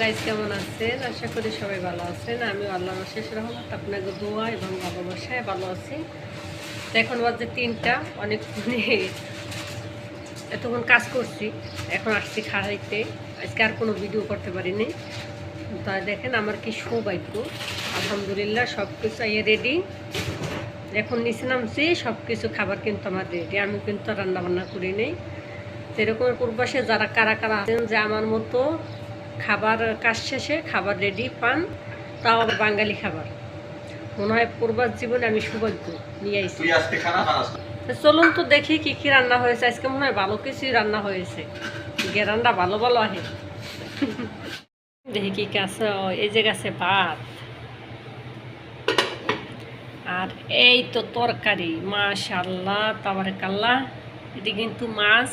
Guys কেমন আছেন? আশা করি সবাই ভালো আছেন। আমি আল্লাহ শেষ রহমত, আপনাকে দোয়া এবং ভালোবাসায় ভালো আছি। এখন বাজে তিনটা, অনেক মানে এতক্ষণ কাজ করছি, এখন আসছি খাইতে আজকে আর কোনো ভিডিও করতে পারিনি। তাই দেখেন আমার কি সৌভাগ্য। আলহামদুলিল্লাহ সব কিছু ইয়ে রেডি এখন নিচে নামছি সব কিছু খাবার কিন্তু আমার রেডি আমি কিন্তু রান্না বান্না করি নেই। সেরকম পূর্বাসে যারা কারা কারা আছেন যে আমার মতো খাবার কাজ শেষে খাবার রেডি পান। তাও আবার বাঙালি খাবার। মনে হয় পূর্বার জীবনে আমি সৌভাগ্য নিয়ে। তো চলুন তো দেখি কি কি রান্না হয়েছে। আজকে মনে হয় ভালো কিছুই রান্না হয়েছে। গেরান্ডা ভালো ভালো আহে। দেখি কি আছে। এই যে গাছে ভাত। আর এই তো তরকারি মাশাল্লাহ তাবারে কাল্লা এটি কিন্তু মাছ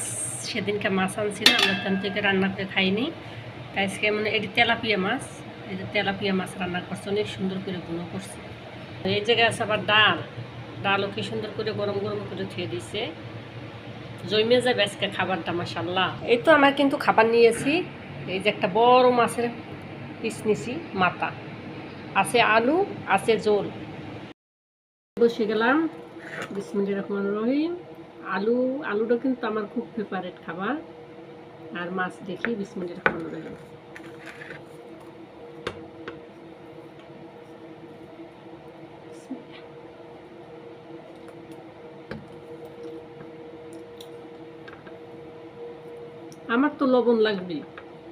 সেদিনকে মাছ আনছিল আমরা তেন থেকে রান্না করে খাইনি। আজকে মানে এটি তেলাপিয়া মাছ। এই যে তেলাপিয়া মাছ রান্না করছে, অনেক সুন্দর করে গুলো করছে। এই জায়গায় আছে আবার ডাল। ডালও কি সুন্দর করে গরম গরম করে ধুয়ে দিছে। জমে যাবে আজকে খাবারটা মাসাল্লাহ এই তো আমার কিন্তু খাবার নিয়েছি। এই যে একটা বড় মাছের পিস নিছি, মাথা। আছে আলু, আছে জোল বসে গেলাম। বিসমিল্লা রহমান রহিম। আলু, আলুটা কিন্তু আমার খুব ফেভারেট খাবার। আর মাছ দেখি বিসমিল্লা রহমান রহিম আমার তো লবণ লাগবে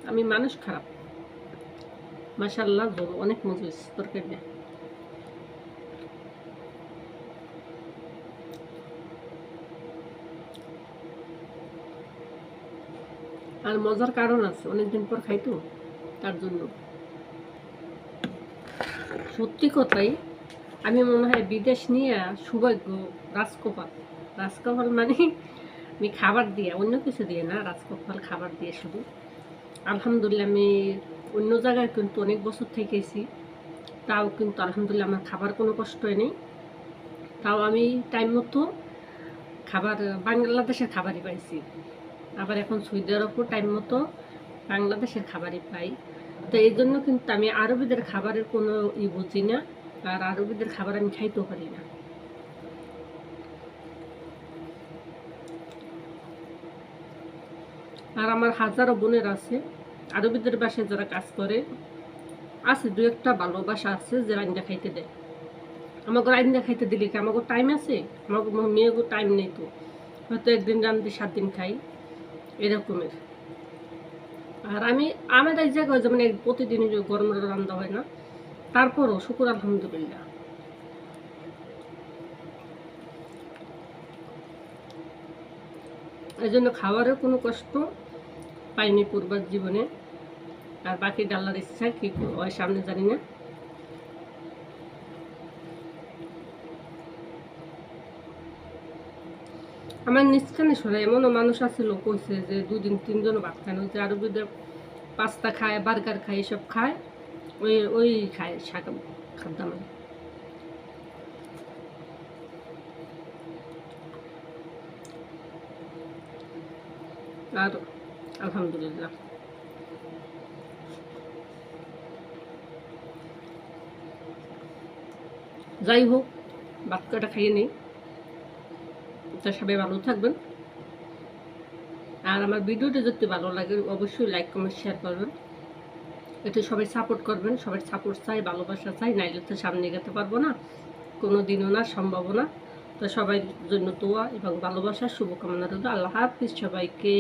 আমি মানুষ খারাপ। মাসাল্লাহ অনেক মজা হয়েছে আর মজার কারণ আছে, অনেকদিন পর খাই তো, তার জন্য। সত্যি কথাই, আমি মনে হয় বিদেশ নিয়ে সৌভাগ্য, রাজকপাল। রাজকপাল মানে আমি খাবার দিয়ে, অন্য কিছু দিয়ে না, রাজকপাল খাবার দিয়ে শুধু। আলহামদুলিল্লাহ, আমি অন্য জায়গায় কিন্তু অনেক বছর থেকেছি, তাও কিন্তু আলহামদুলিল্লাহ আমার খাবার কোনো কষ্টই নেই। তাও আমি টাইম মতো খাবার, বাংলাদেশের খাবারই পাইছি। আবার এখন সৌদি আরবও টাইম মতো বাংলাদেশের খাবারই পাই। তো এই জন্য কিন্তু আমি আরবিদের খাবারের কোনো ই বুঝি না, আর আরবিদের খাবার আমি খাইতেও পারি না। আর আমার হাজারো বোনের আছে, আরবিদের বাসায় যারা কাজ করে, আছে দু একটা ভালোবাসা আছে যে রান্না খাইতে দেয়। আমাকে রান্না খাইতে দিলে কি আমাকে টাইম আছে? আমাকে মেয়েকে টাইম নেই তো। হয়তো একদিন রান্ধি সাত দিন খাই। এরকমের। আর আমি আমার এক জায়গায় যেমন এক প্রতিদিনই যে গরম রান্না হয় না, তারপরও শুকুর আলহামদুলিল্লাহ। এই জন্য খাওয়ারও কোনো কষ্ট পাইনি পূর্বার জীবনে। আর বাকি ডাল্লার ইচ্ছা কি হয় সামনে জানি না। আমার নিষ্কানে শোনা এমনও মানুষ আছে, লোক কইছে যে দুদিন তিনজনও ভাত খায় না। ওই যে আরও যদি পাস্তা খায়, বার্গার খায়, এসব খায়, ওই ওই খায়, শাক খাদ্য মানে আর আলহামদুলিল্লাহ। যাই হোক, ভাত কটা খাইয়ে নেই। তা সবাই ভালো থাকবেন। আর আমার ভিডিওটা যদি ভালো লাগে, অবশ্যই লাইক কমেন্ট শেয়ার করবেন। এটা সবাই সাপোর্ট করবেন। সবাই সাপোর্ট চাই, ভালোবাসা চাই, নাইলে তো সামনে গেতে পারব না। কোনো দিনও না সম্ভব না। তো সবাই জন্য তোয়া এবং ভালোবাসা, শুভকামনা রইল। আল্লাহ হাফিজ সবাইকে।